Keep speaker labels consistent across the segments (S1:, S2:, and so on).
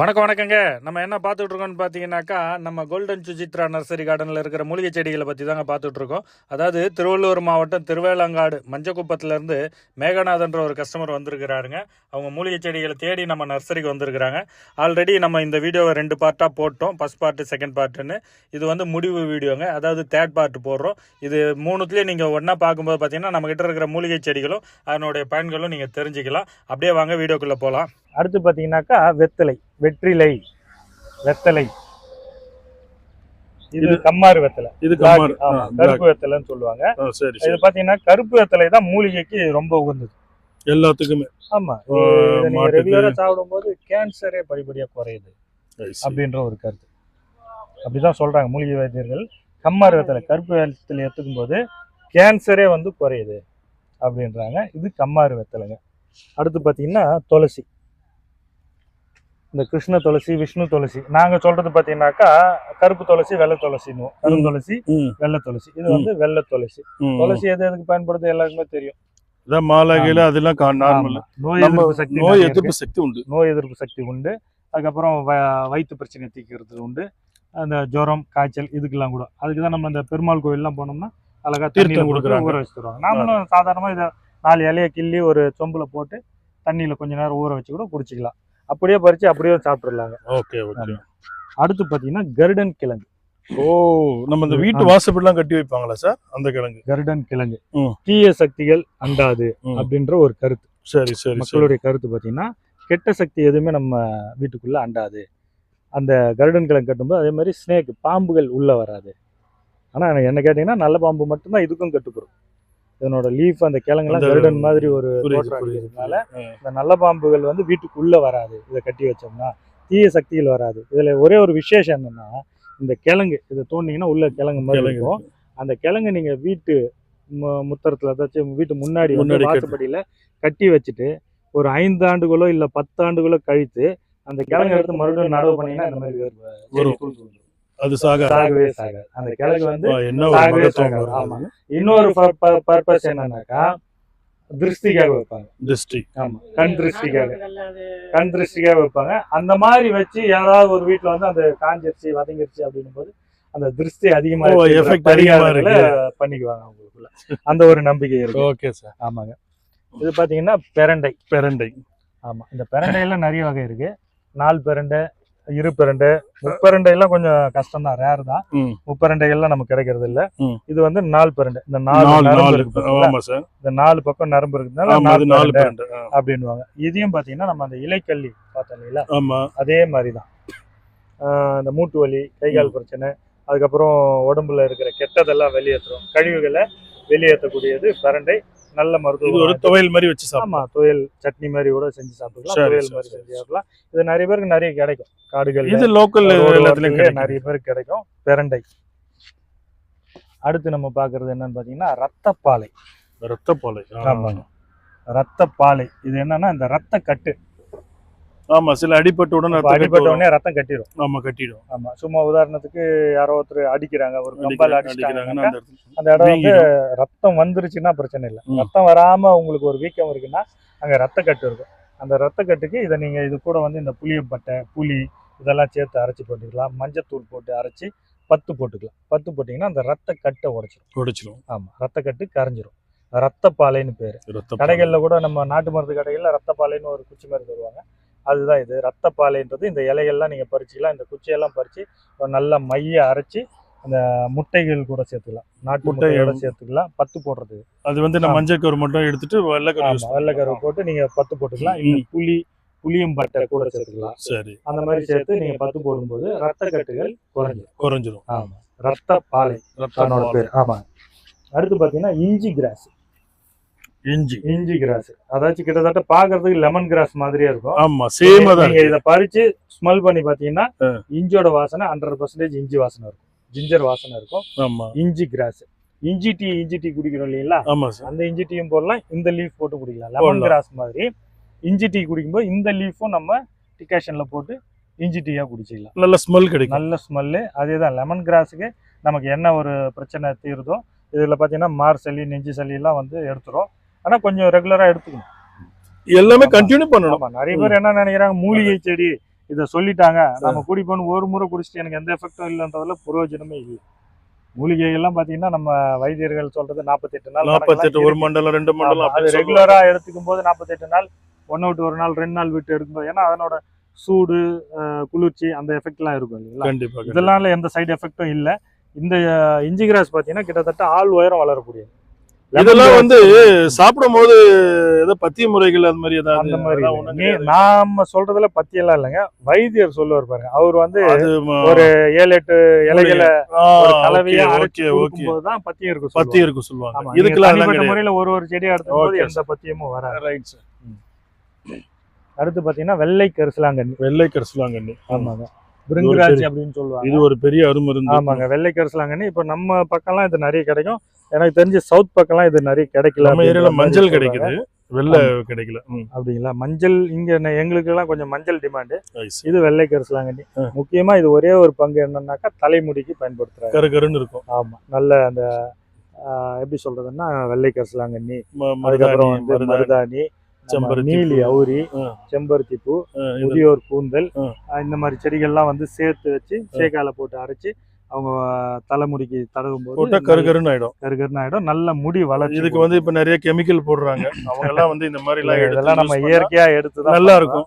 S1: வணக்கம் வணக்கங்க. நம்ம என்ன பார்த்துட்டு இருக்கோம்னு பார்த்தீங்கன்னாக்கா நம்ம கோல்டன் சுஜித்ரா நர்சரி கார்டனில் இருக்கிற மூலிகை செடிகளை பற்றி தாங்க பார்த்துட்டு இருக்கோம் அதாவது திருவள்ளூர் மாவட்டம் திருவேலங்காடு மஞ்சக்குப்பத்துலேருந்து மேகநாதன்ற ஒரு கஸ்டமர் வந்திருக்கிறாருங்க. அவங்க மூலிகை செடிகளை தேடி நம்ம நர்சரிக்கு வந்திருக்கிறாங்க. ஆல்ரெடி நம்ம இந்த வீடியோவை ரெண்டு பார்ட்டாக போட்டோம். ஃபஸ்ட் பார்ட்டு செகண்ட் பார்ட்டுன்னு இது வந்து முடிவு வீடியோங்க. அதாவது தேர்ட் பார்ட் போடுறோம். இது மூணுத்துலேயும் நீங்கள் ஒன்றா பார்க்கும்போது பார்த்தீங்கன்னா நம்மக்கிட்ட இருக்கிற மூலிகை செடிகளும் அதனுடைய பயன்களும் நீங்கள் தெரிஞ்சுக்கலாம். அப்படியே வாங்க வீடியோக்குள்ளே போகலாம் அடுத்து பார்த்தீங்கன்னாக்கா வெத்தலை வெற்றிலை வெத்தலை. இது கம்மாறு வெத்தலை.
S2: இது
S1: கருப்பு வெத்தலைன்னு சொல்லுவாங்க. இது பாத்தீங்கன்னா கருப்பு வெத்தலை தான் மூலிகைக்கு ரொம்ப உகந்தது.
S2: எல்லாத்துக்குமே.
S1: ஆமா. ரெகுலரா சாப்பிடும்போது கேன்சரே படிப்படியா குறையுது. அப்படின்ற ஒரு கருத்து. அப்படிதான் சொல்றாங்க மூலிகை வைத்தியர்கள். கம்மாறு வெத்தலை கருப்பு வெத்தலை எடுத்துக்கும் போது கேன்சரே வந்து குறையுது அப்படின்றாங்க. இது கம்மாறு வெத்தலைங்க. அடுத்து பாத்தீங்கன்னா துளசி. இந்த கிருஷ்ண துளசி விஷ்ணு துளசி. நாங்க சொல்றது பாத்தீங்கன்னாக்கா கருப்பு துளசி வெள்ளை துளசின்னு கருந்துளசி
S2: ம்,
S1: வெள்ளை துளசி. இது வந்து வெள்ளை துளசி. துளசி எது எதுக்கு பயன்படுது எல்லாருக்குமே தெரியும்.
S2: இதான் மாலைகையில அதெல்லாம் நார்மல்.
S1: நோய் எதிர்ப்பு சக்தி
S2: நோய் எதிர்ப்பு. சக்தி உண்டு.
S1: நோய் எதிர்ப்பு சக்தி உண்டு. அதுக்கப்புறம் வயிற்று பிரச்சனை தீர்க்கிறது உண்டு. அந்த ஜுரம் காய்ச்சல் இதுக்கெல்லாம் கூட. அதுக்கு தான் நம்ம இந்த பெருமாள் கோயில்லாம் போனோம்னா அழகா
S2: தீர்த்தம்
S1: கொடுக்குறாங்க. ஊற வச்சுருவாங்க. நாமளும் சாதாரணமா இதை நாலு இலையை கிள்ளி ஒரு சொம்புல போட்டு தண்ணியில கொஞ்ச நேரம் ஊற வச்சு கூட குடிச்சிக்கலாம். அப்படியே பறிச்சு அப்படியே சாப்பிட்டுறலாங்க
S2: ஓகே ஓகே.
S1: அடுத்து பாத்தீங்கன்னா கருடன் கிழங்கு.
S2: ஓ நம்ம இந்த வீட்டு. வாசப்படிலாம் கட்டி வைப்பாங்களா சார்? அந்த கிழங்கு.
S1: கருடன் கிழங்கு. தீய சக்திகள் அண்டாது. அப்படின்ற ஒரு கருத்து.
S2: சரி சரி
S1: மக்களுடைய கருத்து பார்த்தீங்கன்னா கெட்ட சக்தி எதுவுமே நம்ம வீட்டுக்குள்ள அண்டாது. அந்த கருடன் கிழங்கு கட்டும்போது அதே மாதிரி ஸ்னேக் பாம்புகள் உள்ள வராது. ஆனா என்ன கேட்டீங்கன்னா நல்ல பாம்பு மட்டும்தான் இதுக்கும் கட்டுப்படும் இதனோட லீஃப் அந்த கிழங்குலாம் கருடன் மாதிரி ஒரு
S2: புரியுது.
S1: இந்த நல்ல பாம்புகள் வந்து வீட்டுக்குள்ள வராது இதை கட்டி வச்சோம்னா தீய சக்திகள் வராது இதுல ஒரே ஒரு விசேஷம் என்னன்னா இந்த கிழங்கு இதை தோண்டிங்கன்னா உள்ள கிழங்கு மாதிரி இருக்கும் அந்த கிழங்கு நீங்க வீட்டு முத்தரத்துல ஏதாச்சும் வீட்டு முன்னாடி. வாசப்படியில கட்டி வச்சுட்டு ஒரு ஐந்து ஆண்டுகளோ இல்ல பத்து ஆண்டுகளோ கழித்து அந்த கிழங்கு எடுத்து மறுபடியும் நடவு பண்ணீங்கன்னா இந்த மாதிரி
S2: வரும். அது சாக.
S1: சாகவே சாகாது அந்த கிழங்கு வந்து
S2: என்ன ஒரு
S1: சாகவே
S2: மகத்துவம்
S1: சாகாது. ஆமா.
S2: வருது.
S1: இன்னொரு பர்பஸ் என்னன்னாக்கா திருஷ்டிக்காக வைப்பாங்க.
S2: திருஷ்டி.
S1: ஆமா. கண் திருஷ்டிக்காக. கண் திருஷ்டிக்காக வைப்பாங்க. அந்த மாதிரி வச்சு யாராவது ஒரு வீட்டுல வந்து அந்த காஞ்சிருச்சு வதங்கிருச்சு அப்படின்னும் போது அந்த திருஷ்டி அதிகமா
S2: effect அதிகமா
S1: பரிகாரங்களை பண்ணிக்குவாங்க அவங்களுக்குள்ள. அந்த ஒரு நம்பிக்கை இருக்கு.
S2: Okay sir.
S1: ஆமாங்க. இது பாத்தீங்கன்னா பெரண்டை.
S2: பெரண்டை.
S1: ஆமா. இந்த பெரண்டையில நிறைய வகை இருக்கு. நாலு பெரண்டை இரு பெரண்டை முப்பெரண்டை எல்லாம் கொஞ்சம் கஷ்டம் தான் ரேர் தான். முப்பெரண்டை எல்லாம் நமக்கு கிடைக்கிறது இல்ல. இது வந்து நாலு பெரண்டை. இந்த நாலு நரம்பு இருக்கு இந்த நாலு பக்கம் நரம்பு இருக்கிறதுனால நாலு பெரண்டை. அப்படின்னுவாங்க. இதையும் பாத்தீங்கன்னா நம்ம அந்த இலைக்கல்லி பார்த்தோம் இல்லைங்களா? அதே மாதிரி தான் இந்த மூட்டு வலி கை கால் பிரச்சனை அதுக்கப்புறம் உடம்புல இருக்கிற கெட்டதெல்லாம் வெளியேற்றுறோம் கழிவுகளை வெளியேற்றக்கூடியது பிரண்டை. நல்ல மருத்துவம்
S2: ஒரு துவையல் மாதிரி வச்சு சாப்பிடும்
S1: ஆமா துவையல் சட்னி மாதிரி கூட செஞ்சு சாப்பிட்டுக்கலாம்.
S2: சரி,
S1: துவையல் மாதிரி செஞ்சு சாப்பிடலாம் இது நிறைய பேருக்கு நிறைய கிடைக்கும். காடுகள்
S2: இது லோக்கல்
S1: நிறைய பேருக்கு கிடைக்கும். பிரண்டை. அடுத்து நம்ம பாக்குறது என்னன்னு பாத்தீங்கன்னா ரத்தப்பாலை.
S2: ரத்தப்பாலை.
S1: ஆமாங்க. ரத்தப்பாலை. இது என்னன்னா இந்த ரத்த கட்டு
S2: ஆமா சில அடிபட்ட உடனே
S1: இப்ப
S2: ரத்தம்
S1: அடிபட்ட
S2: கட்டு
S1: உடனே ரத்தம் கட்டிடும்.
S2: ஆமா கட்டிடும்.
S1: ஆமா சும்மா உதாரணத்துக்கு யாரோ ஒருத்தர் அடிக்கிறாங்க ஒரு கம்பால் அடிச்சிட்டாங்கன்னா
S2: அந்த
S1: இடம் வந்து. ரத்தம் வந்துருச்சுன்னா பிரச்சனை இல்லை. ரத்தம் வராம உங்களுக்கு ஒரு வீக்கம் இருக்குன்னா அங்க ரத்த கட்டு இருக்கும். அந்த ரத்த கட்டுக்கு இதை நீங்க இது கூட வந்து இந்த புளியம்பட்டை புளி இதெல்லாம் சேர்த்து அரைச்சி போட்டுக்கலாம். மஞ்சத்தூள் போட்டு அரைச்சி பத்து போட்டுக்கலாம். பத்து போட்டீங்கன்னா அந்த ரத்த கட்டை உடைச்சிடும்
S2: உடைச்சிரும்.
S1: ஆமா ரத்த கட்டு கரைஞ்சிரும். ரத்தப்பாலைன்னு பேரு. கடைகள்ல கூட நம்ம நாட்டு மருந்து கடைகள்ல ரத்தப்பாலைன்னு ஒரு குச்சி மருந்து தருவாங்க. அதுதான் இது. ரத்தப்பாலைன்றது இந்த இலைகள்லாம் நீங்க பறிச்சுக்கலாம். இந்த குச்சியெல்லாம் பறிச்சு ஒரு நல்ல மைய அரைச்சி அந்த முட்டைகள் கூட சேர்த்துக்கலாம். நாட்டு
S2: முட்டை,
S1: முட்டையோட சேர்த்துக்கலாம். பத்து போடுறது.
S2: அது வந்து இந்த மஞ்சள் கரு மட்டும் எடுத்துட்டு வெள்ளைக்கரு
S1: வெள்ளைக்கருவு போட்டு நீங்க பத்து போட்டுக்கலாம். இல்ல புளி புளியும் பட்டை கூட சேர்த்துக்கலாம்.
S2: சரி.
S1: அந்த மாதிரி சேர்த்து நீங்க பத்து போடும்போது ரத்த கட்டுகள் குறைஞ்சிடும்
S2: குறைஞ்சிரும்.
S1: ஆமா. ரத்த பாலை
S2: ரத்தப்பாலை.
S1: பேர். ஆமா. அடுத்து பாத்தீங்கன்னா இஞ்சி கிராஸ்.
S2: இஞ்சி.
S1: இஞ்சி கிராஸ் அதாச்சும் கிட்டத்தட்ட பாக்குறதுக்கு லெமன் கிராஸ் மாதிரியே இருக்கும்.
S2: ஆமா சேமா
S1: நீங்க இதை பறிச்சு ஸ்மெல் பண்ணி பாத்தீங்கன்னா. இஞ்சியோட வாசனை ஹண்ட்ரட் பர்சன்டேஜ் இஞ்சி வாசனை இருக்கும். ஜிஞ்சர் வாசனை இருக்கும்.
S2: ஆமா.
S1: இஞ்சி கிராஸ் இஞ்சி டீ இஞ்சி டீ குடிக்கிறோம் இல்லைங்களா?
S2: ஆமா
S1: அந்த இஞ்சி டீயும் போடலாம். இந்த லீஃப் போட்டு குடிக்கலாம். லெமன். கிராஸ் மாதிரி இஞ்சி டீ குடிக்கும்போது இந்த லீஃபும் நம்ம டிகாஷன்ல போட்டு இஞ்சி டீயா குடிச்சிக்கலாம்.
S2: நல்ல ஸ்மெல் கிடைக்கும்.
S1: நல்ல ஸ்மெல்லு அதே தான் லெமன் கிராஸுக்கு நமக்கு என்ன ஒரு பிரச்சனை தீருதோ இதில் பார்த்தீங்கன்னா மார் சளி நெஞ்சு சளி எல்லாம் வந்து எடுத்துரும். ஆனால் கொஞ்சம் ரெகுலராக எடுத்துக்கணும்.
S2: எல்லாமே. கண்டினியூ பண்ணணும்.
S1: நிறைய பேர் என்ன நினைக்கிறாங்க மூலிகை செடி இதை சொல்லிட்டாங்க. நம்ம குடிப்போன்னு ஒரு முறை குடிச்சிட்டு எனக்கு எந்த எஃபெக்டும் இல்லைன்றதுல பிரயோஜனமே இல்லை. மூலிகைகள்லாம் பார்த்தீங்கன்னா நம்ம வைத்தியர்கள் சொல்றது நாற்பத்தெட்டு நாள்
S2: நாற்பத்தெட்டு ஒரு மண்டலம் ரெண்டு மண்டலம்
S1: அது. ரெகுலரா எடுத்துக்கும் போது நாற்பத்தெட்டு நாள் ஒன்று விட்டு ஒரு நாள் ரெண்டு நாள் விட்டு எடுக்கும்போது ஏன்னா அதனோட சூடு குளிர்ச்சி அந்த எஃபெக்ட்லாம் இருக்கும் இல்லைங்களா. இதெல்லாம் எந்த சைடு எஃபெக்டும் இல்லை. இந்த இஞ்சி கிராஸ் பார்த்தீங்கன்னா கிட்டத்தட்ட ஆள் உயரம் வளரக்கூடியது.
S2: இதெல்லாம் வந்து சாப்பிடும் போது ஏதோ பத்திய முறைகள் அது மாதிரி ஏதாவது
S1: அந்த மாதிரி. நாம சொல்றதுல பத்தியெல்லாம் இல்லைங்க. வைத்தியர் சொல்லுவார் பாருங்க. அவர் வந்து ஒரு ஏழு எட்டு இலைகளை கலவையா தான் பத்தியம் இருக்கும்
S2: பத்தி
S1: சொல்லுவாங்க.
S2: இருக்கும் சொல்லுவாங்க. கிடையாது.
S1: முறையில ஒரு ஒரு செடியை எடுத்துக்கும் போது எந்த பத்தியமும் வராது.
S2: ரைட் சார்
S1: அடுத்து பாத்தீங்கன்னா வெள்ளை கரிசலாங்கண்ணி.
S2: வெள்ளை கரிசலாங்கண்ணி.
S1: ஆமாங்க. பிருங்கராஜ் அப்படின்னு சொல்லுவாங்க.
S2: இது ஒரு பெரிய அருமருந்து.
S1: ஆமாங்க வெள்ளை கரிசலாங்கண்ணி. இப்ப நம்ம பக்கம்லாம் இது நிறைய கிடைக்கும். எனக்கு தெரிஞ்சு சவுத் பக்கம்லாம் இது நிறைய கிடைக்கல
S2: நம்ம
S1: மாதிரி
S2: மஞ்சள். கிடைக்குது. வெள்ளை கிடைக்கல.
S1: அப்படிங்களா? மஞ்சள் இங்க எங்களுக்கு எல்லாம் கொஞ்சம் மஞ்சள் டிமாண்டு. இது வெள்ளை கரிசலாங்கண்ணி. முக்கியமா இது ஒரே ஒரு பங்கு என்னன்னாக்கா தலைமுடிக்கு பயன்படுத்துறாங்க.
S2: கரு கருன்னு இருக்கும்.
S1: ஆமா. நல்ல அந்த எப்படி சொல்றதுன்னா வெள்ளை கரிசலாங்கண்ணி. அதுக்கப்புறம் வந்து
S2: மருதாணி,
S1: நீலி. அவுரி. செம்பருத்தி பூ முதியோர் கூந்தல் இந்த மாதிரி செடிகள்லாம் வந்து சேர்த்து வச்சு சேக்கால போட்டு அரைச்சு அவங்க தலைமுடிக்கு தடவும் போது
S2: கரு கருன்னு ஆயிடும்.
S1: கருகருன்னு ஆயிடும். நல்ல முடி வளர்ச்சி
S2: இதுக்கு வந்து இப்ப நிறைய கெமிக்கல் போடுறாங்க. அவங்க எல்லாம் வந்து இந்த மாதிரி எல்லாம்
S1: இதெல்லாம் நம்ம இயற்கையா எடுத்து
S2: நல்லா இருக்கும்.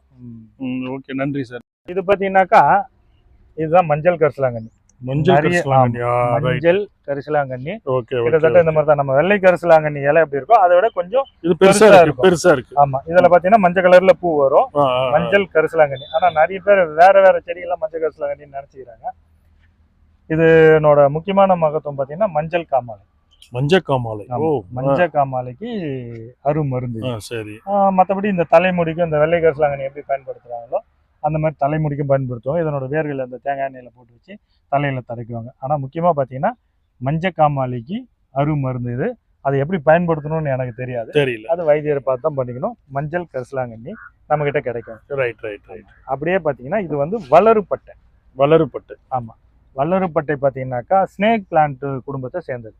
S2: ஓகே நன்றி சார்.
S1: இது பாத்தீங்கன்னாக்கா இதுதான் மஞ்சள் கரிசலாங்கண்ணி.
S2: மஞ்சள் கரிசலாங்கண்ணி.
S1: கரிசலாங்கண்ணி கிட்டத்தட்ட இந்த மாதிரி தான். நம்ம வெள்ளை கரிசலாங்கண்ணி இலை எப்படி இருக்கோ அதை விட கொஞ்சம்
S2: இது பெருசா இருக்கு. பெருசா இருக்கு.
S1: ஆமா இதுல பாத்தீங்கன்னா மஞ்சள் கலர்ல பூ வரும். மஞ்சள் கரிசலாங்கண்ணி. ஆனா நிறைய பேர் வேற வேற செடிகள்லாம் மஞ்சள் கரிசலாங்கண்ணின்னு நினைச்சுக்கிறாங்க. இதனோட முக்கியமான மகத்துவம் பாத்தீங்கன்னா மஞ்சள் காமாலை.
S2: மஞ்சள் காமாலை.
S1: மஞ்சள் காமாலைக்கு அருமருந்து
S2: சரி.
S1: மத்தபடி இந்த தலைமுடிக்கும் இந்த வெள்ளை கரிசலாங்கண்ணி எப்படி பயன்படுத்துறாங்களோ அந்த மாதிரி தலைமுடிக்கும் பயன்படுத்துவாங்க இதனோட வேர்கள் அந்த தேங்காய் எண்ணெயில போட்டு வச்சு தலையில தடைக்குவாங்க ஆனா முக்கியமா பாத்தீங்கன்னா மஞ்சள் காமாலைக்கு அருமருந்து இது. அதை எப்படி பயன்படுத்தணும்னு எனக்கு தெரியாது.
S2: தெரியல.
S1: அது வைத்தியரை பார்த்து தான் பண்ணிக்கணும். மஞ்சள் கரிசலாங்கண்ணி நம்ம கிட்ட கிடைக்கும்.
S2: ரைட் ரைட் ரைட்
S1: அப்படியே பாத்தீங்கன்னா இது வந்து வளருப்பட்டை.
S2: வளருப்பட்டு.
S1: வளருப்பட்டை பாத்தீங்கன்னாக்கா ஸ்னேக் பிளான்ட் குடும்பத்தை சேர்ந்தது.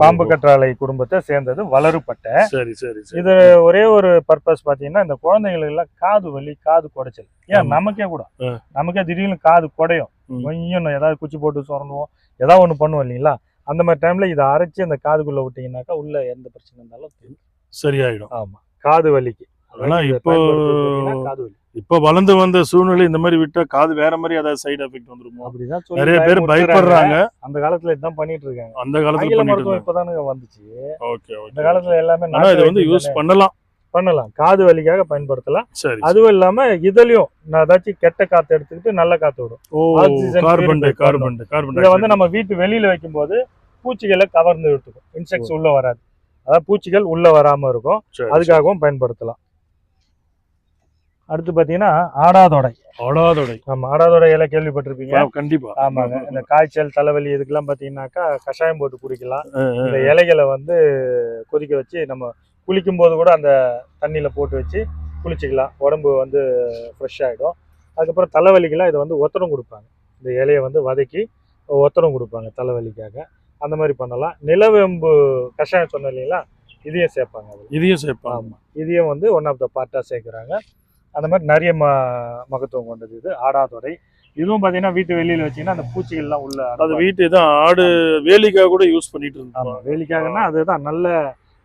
S1: பாம்பு. கற்றாழை குடும்பத்தை சேர்ந்தது வளருப்பட்டை
S2: சரி சரி
S1: இது ஒரே ஒரு பர்பஸ் பாத்தீங்கன்னா இந்த குழந்தைங்களுக்கு எல்லாம் காது வலி காது குடைச்சல். ஏன். நமக்கே கூட. நமக்கே திடீர்னு காது குடையும். கொஞ்சம் ஏதாவது குச்சி போட்டு சுரண்டுவோம் ஏதாவது ஒண்ணு பண்ணுவோம் இல்லைங்களா? அந்த மாதிரி டைம்ல இதை அரைச்சு அந்த காதுக்குள்ள விட்டீங்கன்னாக்கா உள்ள எந்த பிரச்சனை இருந்தாலும்.
S2: சரியாயிடும்.
S1: ஆமா. காது வலிக்கு.
S2: ஆனா இப்போ இப்ப வளர்ந்து வந்த சூழ்நிலை இந்த மாதிரி விட்டா காது வேற மாதிரி ஏதாவது சைடு எஃபெக்ட் வந்துருமோ?
S1: அப்படிதான்
S2: நிறைய பேர். பயப்படுறாங்க.
S1: அந்த காலத்துல இதுதான் பண்ணிட்டு இருக்காங்க
S2: அந்த காலத்துல பண்ணிட்டு
S1: இப்பதானுங்க வந்துச்சு.
S2: ஓகே
S1: இந்த காலத்துல எல்லாமே
S2: ஆனா இது வந்து யூஸ். பண்ணலாம்.
S1: பண்ணலாம். காது வலிக்காக பயன்படுத்தலாம்.
S2: சரி
S1: அதுவும் இல்லாம இதுலயும் ஏதாச்சும் கெட்ட காத்து எடுத்துக்கிட்டு நல்ல காத்து விடும்.
S2: கார்பன் கார்பன் கார்பன்
S1: இதை வந்து நம்ம வீட்டு வெளியில வைக்கும்போது பூச்சிகளை கவர்ந்து எடுத்துக்கும். இன்செக்ட்ஸ் உள்ள வராது. அதாவது பூச்சிகள் உள்ள வராம இருக்கும். அதுக்காகவும் பயன்படுத்தலாம். அடுத்து பாத்தீங்கன்னா ஆடாதொடை.
S2: ஆடாதொடை.
S1: ஆமா ஆடாதொடை இலை கேள்விப்பட்டிருப்பீங்க.
S2: கண்டிப்பா.
S1: ஆமாங்க. இந்த காய்ச்சல் தலைவலி இதுக்கெல்லாம் பாத்தீங்கன்னாக்கா கஷாயம் போட்டு குடிக்கலாம். இந்த இலைகளை வந்து கொதிக்க வச்சு நம்ம குளிக்கும் போது கூட அந்த தண்ணியில போட்டு வச்சு குளிச்சுக்கலாம். உடம்பு வந்து ஃப்ரெஷ் ஆகிடும் அதுக்கப்புறம் தலைவலிக்கெல்லாம் இதை வந்து ஒத்தடம் கொடுப்பாங்க. இந்த இலையை வந்து வதக்கி ஒத்தடம் கொடுப்பாங்க தலைவலிக்காக. அந்த மாதிரி பண்ணலாம். நிலவேம்பு கஷாயம் சொன்னேன் இல்லைங்களா? இதையும் சேர்ப்பாங்க
S2: இதையும் சேர்ப்பாங்க.
S1: ஆமாம் இதையும் வந்து ஒன் ஆஃப் த பார்ட்டாக சேர்க்குறாங்க. அந்த மாதிரி நிறைய ம மகத்துவம் கொண்டது இது ஆடாதொடை இதுவும் பார்த்தீங்கன்னா வீட்டு வெளியில் வச்சீங்கன்னா அந்த பூச்சிகள்லாம் உள்ள
S2: அது வீட்டு தான் ஆடு வேலிக்காக கூட யூஸ் பண்ணிட்டு
S1: ஆமா
S2: இருந்தோம்
S1: வேலிக்காகன்னா அதுதான் நல்ல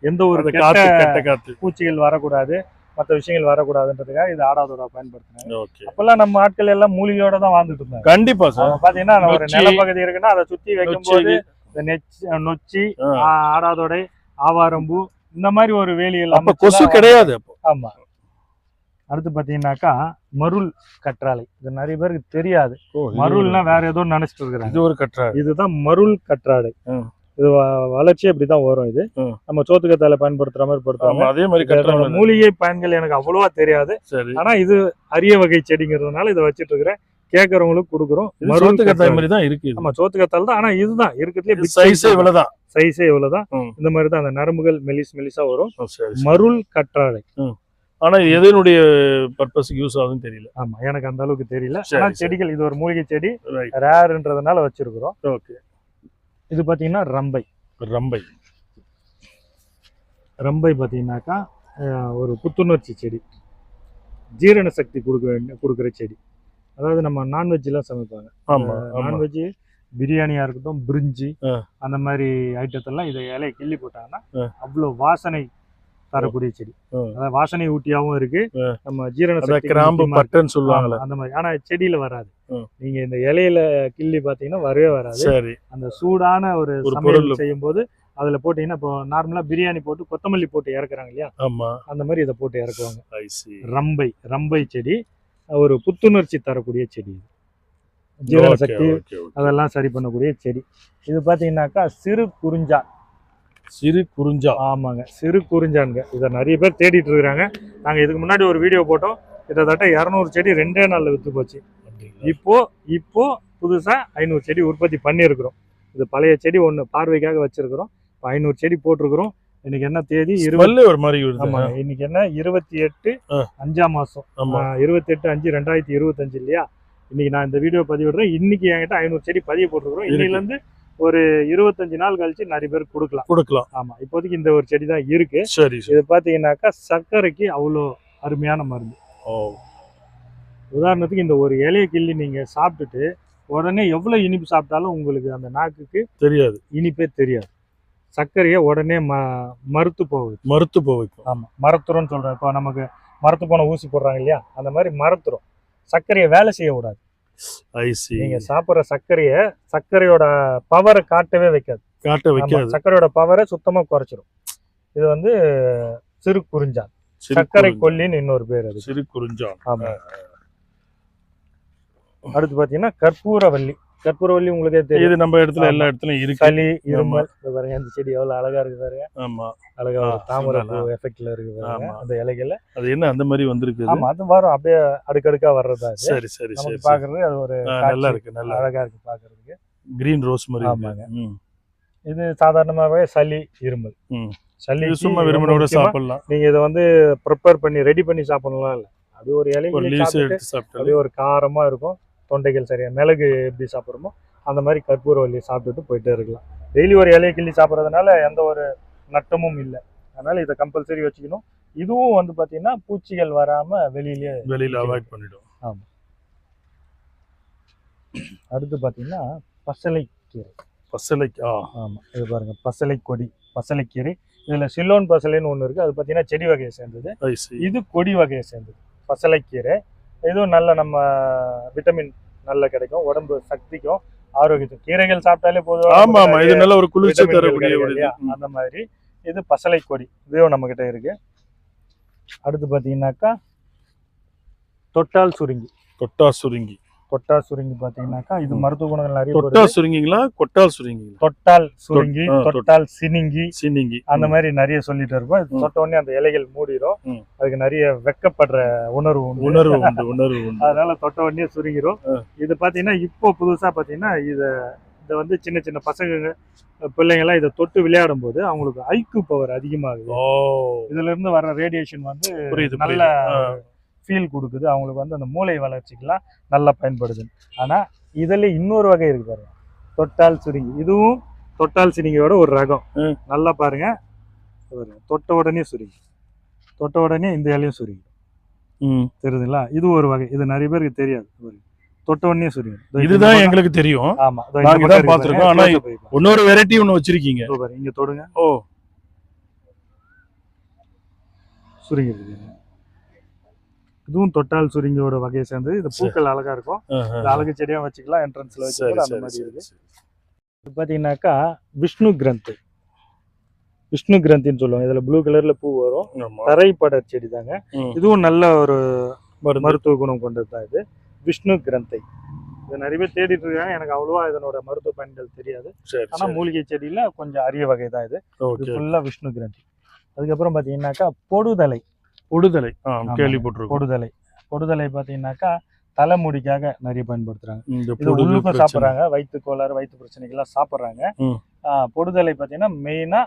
S1: எந்த ஒரு
S2: அந்த
S1: கெட்ட பூச்சிகள் வரக்கூடாது. மற்ற விஷயங்கள் வரக்கூடாதுன்றதுக்காக இது ஆடாதோட பயன்படுத்தினாங்க.
S2: ஓகே.
S1: அப்பெல்லாம் நம்ம ஆட்கள் எல்லாம் மூலிகையோட தான் வாழ்ந்துட்டு இருந்தாங்க.
S2: கண்டிப்பா சார்.
S1: பாத்தீங்கன்னா ஒரு நிலப்பகுதி இருக்குன்னா அதை சுத்தி வைக்கும்போது இந்த நெச்சி நொச்சி ஆடாதோடை ஆவாரம்பூ இந்த மாதிரி ஒரு
S2: அப்ப
S1: அமைச்சு
S2: கொசு கிடையாது அப்போ.
S1: ஆமா. அடுத்து பாத்தீங்கன்னாக்கா மருள் கற்றாழை. இது நிறைய பேருக்கு தெரியாது. மருள்னா வேற ஏதோ நினைச்சிட்டு இருக்கிறாங்க.
S2: இது ஒரு கட்டுறாரு
S1: இதுதான் மருள் கற்றாழை. இது வளர்ச்சி அப்படிதான் வரும் இது. நம்ம சோத்துக்கத்தால பயன்படுத்துற மாதிரி படுத்துவாங்க
S2: அதே மாதிரி
S1: மூலிகை பயன்கள் எனக்கு அவ்வளவா தெரியாது. ஆனா இது அரிய வகை செடிங்கிறதுனால இதை வச்சிட்டு இருக்கிறேன். கேட்கறவங்களுக்கு கொடுக்குறோம்.
S2: இது
S1: மருள்
S2: சோத்து கத்தாய்
S1: கற்றாழை.
S2: மாதிரி தான் இருக்கு.
S1: ஆமா சோத்துக்கத்தால் தான். ஆனா இதுதான் இருக்கிறதுலே
S2: சைஸே இவ்வளவுதான்.
S1: சைஸே இவ்வளவுதான். இந்த மாதிரி தான் அந்த நரம்புகள் மெலிஸ் மெலிசா வரும். மருள் கற்றாழை.
S2: ஆனா இது எதனுடைய பர்பஸ்க்கு யூஸ் ஆகுதுன்னு தெரியல.
S1: ஆமா எனக்கு அந்த அளவுக்கு தெரியல.
S2: சரி,
S1: ஆனா
S2: சரி.
S1: செடிகள் இது ஒரு மூலிகை செடி ரேர்ன்றதுனால வச்சிருக்கிறோம்.
S2: ஓகே
S1: இது பாத்தீங்கன்னா ரம்பை.
S2: ரம்பை.
S1: ரம்பை பாத்தீங்கன்னாக்கா அஹ், ஒரு புத்துணர்ச்சி செடி. ஜீரண சக்தி கொடுக்க வேண்டிய கொடுக்குற செடி. அதாவது நம்ம நான்வெஜ்லாம் சமைப்பாங்க.
S2: ஆமா ஆமா.
S1: நான்வெஜ் பிரியாணியா இருக்கட்டும் பிரிஞ்சி. அந்த மாதிரி ஐட்டத்தெல்லாம் இதை இலையை கிள்ளி போட்டாங்கன்னா. அவ்வளோ வாசனை தரக்கூடிய செடி. அதாவது வாசனை ஊட்டியாவும் இருக்கு. நம்ம ஜீரண
S2: கிராம்பு. பட்டன் சொல்லுவாங்கல்ல
S1: ஆமா, அந்த மாதிரி. ஆனா செடியில வராது. நீங்க இந்த இலையில கிள்ளி பாத்தீங்கன்னா வரவே வராது.
S2: சரி.
S1: அந்த சூடான ஒரு
S2: பொருள்.
S1: செய்யும் போது அதுல போட்டீங்கன்னா இப்போ நார்மலா பிரியாணி போட்டு கொத்தமல்லி போட்டு இறக்குறாங்க இல்லையா?
S2: ஆமா.
S1: அந்த மாதிரி இதை போட்டு இறக்குவாங்க. ரம்பை ரம்பை செடி ஒரு புத்துணர்ச்சி தரக்கூடிய செடி. ஜீரண சக்தி அதெல்லாம் சரி பண்ணக்கூடிய செடி. இது பார்த்தீங்கன்னாக்கா சிறு குறிஞ்சா.
S2: சிறு குறிஞ்சா.
S1: ஆமாங்க. சிறு குறிஞ்சானுங்க. இதை நிறைய பேர் தேடிட்டு இருக்கிறாங்க. நாங்கள் இதுக்கு முன்னாடி ஒரு வீடியோ போட்டோம். கிட்டத்தட்ட இரநூறு செடி ரெண்டே நாளில் விற்று போச்சு? இப்போ இப்போ புதுசாக ஐநூறு செடி உற்பத்தி பண்ணியிருக்கிறோம். இது பழைய செடி ஒன்று பார்வைக்காக வச்சிருக்கிறோம். இப்போ ஐநூறு செடி போட்டிருக்கிறோம். இன்னைக்கு என்ன தேதி? இருபது
S2: ஒரு மாதிரி
S1: இன்னைக்கு என்ன? இருபத்தி எட்டு. அஞ்சாம்
S2: ஆமா.
S1: இருபத்தி எட்டு அஞ்சு ரெண்டாயிரத்தி இருபத்தஞ்சு இல்லையா? இன்னைக்கு நான் இந்த வீடியோ பதிவிடுறேன். இன்னைக்கு என்கிட்ட ஐநூறு செடி பதிவு போட்டிருக்கிறோம். இன்னையிலேருந்து ஒரு இருபத்தஞ்சு நாள் கழிச்சு நிறைய பேர் கொடுக்கலாம்.
S2: கொடுக்கலாம்.
S1: ஆமா இப்போதைக்கு இந்த ஒரு செடி தான் இருக்கு.
S2: சரி
S1: இது பாத்தீங்கன்னாக்கா சர்க்கரைக்கு அவ்வளோ அருமையான மருந்து.
S2: ஓ.
S1: உதாரணத்துக்கு இந்த ஒரு இலைய கிள்ளி நீங்க சாப்பிட்டுட்டு உடனே எவ்வளவு இனிப்பு சாப்பிட்டாலும் உங்களுக்கு அந்த நாக்குக்கு
S2: தெரியாது.
S1: இனிப்பே தெரியாது. சர்க்கரையை உடனே ம மறுத்து போகுது.
S2: மறுத்து போக வைக்கும்
S1: ஆமா மரத்துறோம்னு சொல்றேன் இப்போ நமக்கு மரத்து போன ஊசி போடுறாங்க இல்லையா? அந்த மாதிரி மரத்துறோம். சர்க்கரையை வேலை செய்ய விடாது
S2: ஐ சி
S1: நீங்க சாப்பிட்ற சர்க்கரையை சர்க்கரையோட பவரை காட்டவே வைக்காது.
S2: காட்ட வைக்காது.
S1: சர்க்கரையோட பவரை சுத்தமா குறைச்சிரும். இது வந்து சிறு குறிஞ்சா
S2: சிறு
S1: சர்க்கரை. கொல்லின்னு இன்னொரு பேர் அது.
S2: சிறு குறிஞ்சா
S1: ஆமா. அடுத்து பாத்தீங்கன்னா கற்பூரவல்லி கற்பூரவல்லி உங்களுக்கே தெரியும்.
S2: இது நம்ம இடத்துல. எல்லா இடத்துலயும் இருக்கு.
S1: சளி இருமல் பாருங்க அந்த செடி எவ்வளவு அழகா இருக்கு பாருங்க.
S2: ஆமா.
S1: அழகா தாமரை. பூ எஃபெக்ட்ல இருக்கு பாருங்க. அந்த இலைகள்ல.
S2: அது என்ன அந்த மாதிரி வந்திருக்கு
S1: ஆமா அது வரும் அப்படியே அடுக்கடுக்கா வர்றதா
S2: சரி சரி சரி.
S1: பாக்குறது அது ஒரு.
S2: நல்லா இருக்கு நல்லா
S1: அழகா இருக்கு பாக்குறதுக்கு.
S2: கிரீன் ரோஸ் மாதிரி
S1: ஆமாங்க. இது சாதாரணமாவே சளி இருமல். சளி
S2: சும்மா விரும்பினோட சாப்பிடலாம்.
S1: நீங்க இதை வந்து ப்ரிப்பேர் பண்ணி ரெடி பண்ணி சாப்பிடலாம் இல்ல. அது ஒரு இலைகளை
S2: சாப்பிட்டாலே.
S1: அப்படியே ஒரு காரமா இருக்கும். தொண்டைகள் சரியா மிளகு எப்படி சாப்பிட்றோமோ அந்த மாதிரி கற்பூரவல்லியை சாப்பிட்டுட்டு போயிட்டே இருக்கலாம். டெய்லி ஒரு இலையை கிள்ளி சாப்பிட்றதுனால எந்த ஒரு நட்டமும் இல்லை. அதனால இதை கம்பல்சரி வச்சுக்கணும். இதுவும் வந்து பாத்தீங்கன்னா பூச்சிகள் வராம வெளியிலேயே
S2: வெளியில அவாய்ட் பண்ணிடும்.
S1: அடுத்து பாத்தீங்கன்னா பசலைக்கீரை.
S2: பசலைக்கு? ஆ
S1: ஆமா. இது பாருங்க பசலை கொடி பசலைக்கீரை. இதுல சிலோன் பசலைன்னு ஒண்ணு இருக்கு. அது பாத்தீங்கன்னா செடி வகையை சேர்ந்தது. இது கொடி வகையை சேர்ந்தது. பசலைக்கீரை இதுவும் நல்ல நம்ம விட்டமின் நல்ல கிடைக்கும். உடம்பு சக்திக்கும் ஆரோக்கியத்துக்கும். கீரைகள் சாப்பிட்டாலே போதும்.
S2: ஆமா ஆமா. இது நல்ல ஒரு குளிர்ச்சி தரக்கூடிய.
S1: அந்த மாதிரி. இது பசலை கொடி இதுவும் நம்ம கிட்ட இருக்கு. அடுத்து பாத்தீங்கன்னாக்கா தொட்டால் சுருங்கி.
S2: தொட்டா சுருங்கி.
S1: தொட்டா சுருங்கி பாத்தீங்கன்னாக்கா இது. மருத்துவ குணங்கள் நிறைய
S2: தொட்டா
S1: வருது.
S2: சுருங்கிங்களா கொட்டால் சுருங்கிங்களா
S1: தொட்டால் சுருங்கி தொட்டால் சினிங்கி
S2: சின்னிங்கி
S1: அந்த மாதிரி நிறைய சொல்லிட்டு இருப்போம். தொட்ட உடனே அந்த இலைகள் மூடிடும். அதுக்கு நிறைய வெக்கப்படுற உணர்வு
S2: உணர்வு உண்டு உணர்வு உண்டு
S1: அதனால தொட்ட உடனே சுருங்கிரும்
S2: ஆ.
S1: இது பாத்தீங்கன்னா இப்போ புதுசா பாத்தீங்கன்னா இத இத வந்து சின்ன சின்ன பசங்க பிள்ளைங்க எல்லாம் இதை தொட்டு விளையாடும் போது அவங்களுக்கு ஐக்கு பவர் அதிகமாகுது இதுல இருந்து வர ரேடியேஷன் வந்து நல்ல. ஃபீல் கொடுக்குது. அவங்களுக்கு வந்து அந்த மூளை வளர்ச்சிக்கெல்லாம் நல்லா பயன்படுது. ஆனா இதுல இன்னொரு வகை இருக்கு பாருங்க. தொட்டால் சுருங்கி. இதுவும் தொட்டால் சுருங்கியோட ஒரு ரகம். நல்லா பாருங்க. தொட்ட உடனே சுருங்கி. தொட்ட உடனே இந்த இலையும் சுருங்கி. தெரியுதுங்களா? இது ஒரு வகை. இது நிறைய பேருக்கு தெரியாது. தொட்ட உடனே சுருங்கி.
S2: இதுதான் எங்களுக்கு தெரியும்.
S1: ஆமா.
S2: பார்த்திருக்கோம். ஆனா. இன்னொரு வெரைட்டி ஒண்ணு வச்சிருக்கீங்க.
S1: இங்க தொடுங்க.
S2: ஓ.
S1: சுருங்கி இருக்கு இதுவும் தொட்டால் சுருங்கியோட வகையை சேர்ந்தது. இது பூக்கள் அழகா இருக்கும். இது அழகு செடியா வச்சுக்கலாம் என்ட்ரன்ஸ்ல வச்சுக்கலாம் அந்த மாதிரி இருக்கு. இது பாத்தீங்கன்னாக்கா விஷ்ணு கிரந்த். விஷ்ணு கிரந்தின்னு சொல்லுவாங்க. இதுல ப்ளூ கலர்ல பூ வரும். தரைப்படர் செடி தாங்க. இதுவும் நல்ல ஒரு. மருத்துவ குணம் கொண்டது தான் இது. விஷ்ணு கிரந்தை. இது நிறைய பேர் தேடிட்டு இருக்காங்க. எனக்கு அவ்வளவா இதனோட மருத்துவ பயன்கள் தெரியாது. ஆனா. மூலிகை செடியில கொஞ்சம் அரிய வகை தான் இது ஃபுல்லா விஷ்ணு கிரந்தி. அதுக்கப்புறம் பாத்தீங்கன்னாக்கா பொடுதலை. ஆமா.
S2: கேள்விப்பட்டிருக்கோம்
S1: பொடுதலை பொடுதலை பாத்தீங்கன்னாக்கா தலைமுடிக்காக நிறைய பயன்படுத்துறாங்க இது உள்ளுக்கும். சாப்பிட்றாங்க வயிற்று கோளாறு வயிற்று பிரச்சனைகள்லாம் சாப்பிட்றாங்க. பொடுதலை பார்த்தீங்கன்னா மெயினாக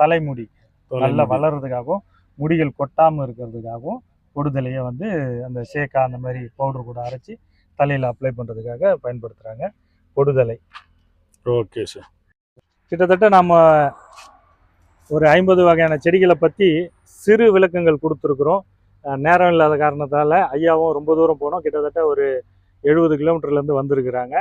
S1: தலைமுடி நல்லா. வளர்றதுக்காகவும் முடிகள் கொட்டாமல் இருக்கிறதுக்காகவும் பொடுதலையை வந்து அந்த சேக்கா அந்த மாதிரி பவுடர் கூட அரைச்சி தலையில் அப்ளை பண்ணுறதுக்காக பயன்படுத்துகிறாங்க பொடுதலை
S2: ஓகே சார்
S1: கிட்டத்தட்ட நாம் ஒரு ஐம்பது வகையான செடிகளை பற்றி சிறு விளக்கங்கள் கொடுத்துருக்குறோம். நேரம் இல்லாத காரணத்தால் ஐயாவும் ரொம்ப தூரம் போனோம். கிட்டத்தட்ட ஒரு எழுபது கிலோமீட்டர்லேருந்து வந்திருக்கிறாங்க.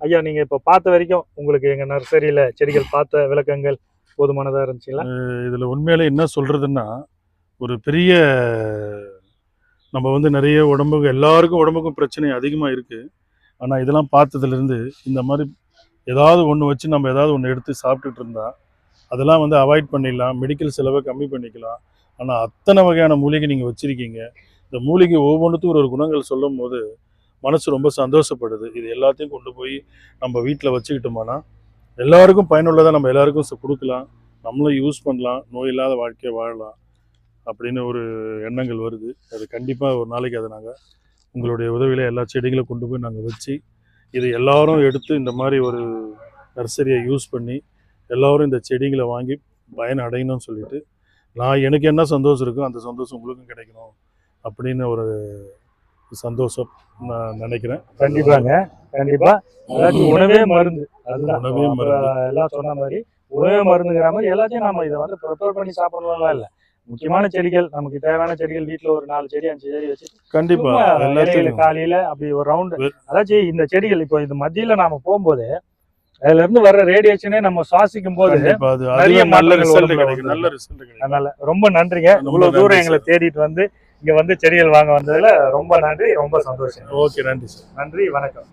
S1: ஐயா நீங்கள் இப்போ பார்த்த வரைக்கும் உங்களுக்கு எங்கள் நர்சரியில் செடிகள் பார்த்த விளக்கங்கள் போதுமானதாக இருந்துச்சுங்களா?
S2: இதில் உண்மையில என்ன சொல்கிறதுன்னா ஒரு பெரிய நம்ம வந்து நிறைய உடம்புக்கு எல்லாருக்கும் உடம்புக்கும் பிரச்சனை அதிகமாக இருக்குது ஆனால் இதெல்லாம் பார்த்ததுலேருந்து இந்த மாதிரி ஏதாவது ஒன்று வச்சு நம்ம ஏதாவது ஒன்று எடுத்து சாப்பிட்டுட்டு இருந்தால் அதெல்லாம் வந்து அவாய்ட் பண்ணிடலாம். மெடிக்கல் செலவை கம்மி பண்ணிக்கலாம். ஆனால் அத்தனை வகையான மூலிகை நீங்கள் வச்சுருக்கீங்க. இந்த மூலிகை ஒவ்வொன்றுத்துக்கும் ஒரு ஒரு குணங்கள் சொல்லும் போது மனசு ரொம்ப சந்தோஷப்படுது. இது எல்லாத்தையும் கொண்டு போய் நம்ம வீட்டில் வச்சுக்கிட்டோம்னா எல்லாருக்கும் பயனுள்ளதாக நம்ம எல்லாருக்கும் கொடுக்கலாம். நம்மளும் யூஸ் பண்ணலாம். நோய் இல்லாத வாழ்க்கையை வாழலாம் அப்படின்னு ஒரு எண்ணங்கள் வருது. அது கண்டிப்பாக ஒரு நாளைக்கு அதை நாங்கள் உங்களுடைய உதவியில் எல்லா செடிகளும் கொண்டு போய் நாங்கள் வச்சு இது எல்லாரும் எடுத்து இந்த மாதிரி ஒரு நர்சரியை யூஸ் பண்ணி எல்லோரும் இந்த செடிகளை வாங்கி பயன் அடையணும்னு சொல்லிட்டு நான் எனக்கு என்ன சந்தோஷம் இருக்கோ அந்த சந்தோஷம் உங்களுக்கும் கிடைக்கணும் அப்படின்னு ஒரு சந்தோஷம் நான் நினைக்கிறேன்.
S1: கண்டிப்பாங்க கண்டிப்பா. அதாவது உணவே மருந்து. அதுதான்.
S2: உணவே மருந்து.
S1: எல்லாம் சொன்ன மாதிரி உணவே மருந்துங்கிற மாதிரி எல்லாத்தையும் நம்ம இதை வந்து ப்ரிப்பேர் பண்ணி சாப்பிடணும்லாம் இல்லை. முக்கியமான செடிகள் நமக்கு தேவையான செடிகள் வீட்ல ஒரு நாலு செடி அஞ்சு செடி வச்சு
S2: கண்டிப்பா
S1: சும்மா இலையில
S2: எல்லாத்தையும்
S1: காலையில அப்படி ஒரு ரவுண்டு அதாச்சும் இந்த செடிகள் இப்போ இது மத்தியில நாம போகும்போது அதுல இருந்து வர்ற ரேடியேஷனே நம்ம சுவாசிக்கும் போது நிறைய
S2: நல்ல ரிசல்ட் கிடைக்கும். நல்ல ரிசல்ட் கிடைக்கும்.
S1: அதனால ரொம்ப நன்றிங்க. இவ்வளவு தூரம் எங்களை. தேடிட்டு வந்து இங்க வந்து செடிகள் வாங்க வந்ததுல ரொம்ப நன்றி ரொம்ப சந்தோஷம்.
S2: ஓகே நன்றி சார்
S1: நன்றி வணக்கம்.